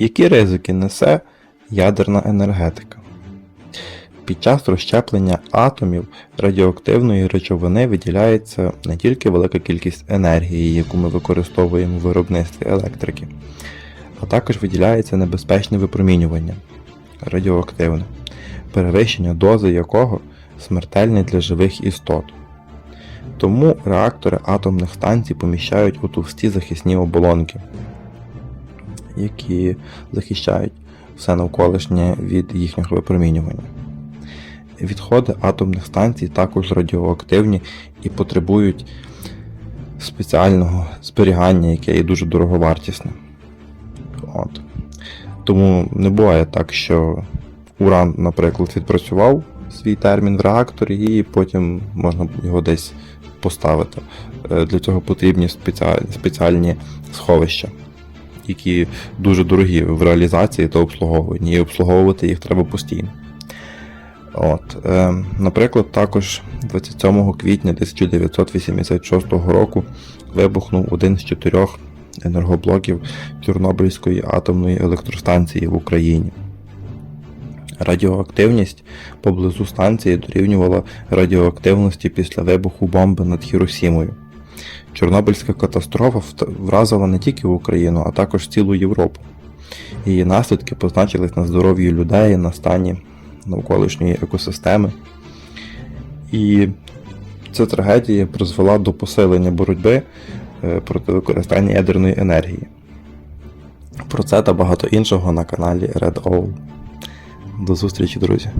Які ризики несе ядерна енергетика? Під час розщеплення атомів радіоактивної речовини виділяється не тільки велика кількість енергії, яку ми використовуємо у виробництві електрики, а також виділяється небезпечне випромінювання радіоактивне, перевищення дози якого смертельне для живих істот. Тому реактори атомних станцій поміщають у товсті захисні оболонки, які захищають все навколишнє від їхнього випромінювання. Відходи атомних станцій також радіоактивні і потребують спеціального зберігання, яке є дуже дороговартісне. От. Тому не буває так, що уран, наприклад, відпрацював свій термін в реакторі, і потім можна його десь поставити. Е, Для цього потрібні спеціальні, спеціальні сховища, які дуже дорогі в реалізації та обслуговуванні, і обслуговувати їх треба постійно. От, е, наприклад, також 27 квітня 1986 року вибухнув один з чотирьох енергоблоків Чорнобильської атомної електростанції в Україні. Радіоактивність поблизу станції дорівнювала радіоактивності після вибуху бомби над Хіросімою. Чорнобильська катастрофа вразила не тільки Україну, а також цілу Європу. Її наслідки позначились на здоров'ї людей, на стані навколишньої екосистеми. І ця трагедія призвела до посилення боротьби е, проти використання ядерної енергії. Про це та багато іншого на каналі Red Owl. До зустрічі, друзі!